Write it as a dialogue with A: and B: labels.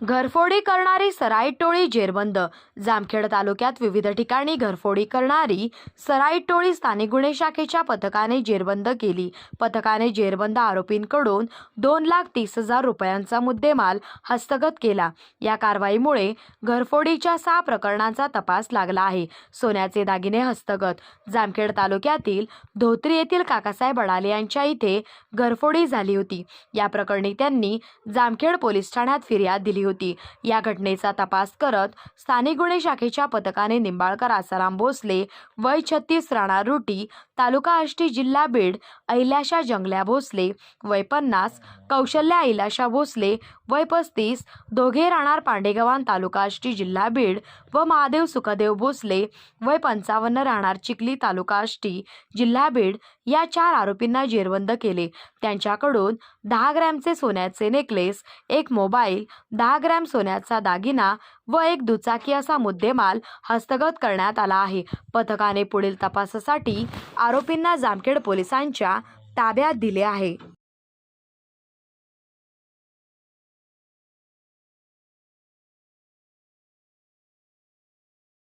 A: घरफोडी करणारी सराईटोळी जेरबंद. जामखेड तालुक्यात विविध ठिकाणी घरफोडी करणारी सराईटोळी स्थानिक गुन्हे शाखेच्या पथकाने जेरबंद केली. पथकाने जेरबंद आरोपींकडून दोन लाख तीस हजार रुपयांचा मुद्देमाल हस्तगत केला. या कारवाईमुळे घरफोडीच्या सहा प्रकरणांचा तपास लागला आहे. सोन्याचे दागिने हस्तगत. जामखेड तालुक्यातील धोत्री येथील काकासाहेब अडाले यांच्या इथे घरफोडी झाली होती. या प्रकरणी त्यांनी जामखेड पोलीस ठाण्यात फिर्याद दिली होती. या घटनेचा तपास करत स्थानिक गुन्हे शाखेच्या पथकाने निंबाळकर आसाराम भोसले वय छत्तीस राणा रुटी तालुका आष्टी जिल्हा बीड अहिल्याशा जंगल्या भोसले वय पन्नास कौशल्या अहिलाशा भोसले वय पस्तीस दोघे राहणार पांडेगव्हाण तालुका आष्टी जिल्हा बीड व महादेव सुखदेव भोसले वय पंचावन्न राहणार चिखली तालुका आष्टी जिल्हा बीड या चार आरोपींना जेरबंद केले. त्यांच्याकडून दहा ग्रॅमचे सोन्याचे नेकलेस एक मोबाईल दहा दहा ग्रॅम सोन्याचा दागिना व एक दुचाकी असा मुद्देमाल हस्तगत करण्यात आला आहे. पथकाने पुढील तपासासाठी आरोपींना जामखेड पोलिसांच्या ताब्यात दिले आहे.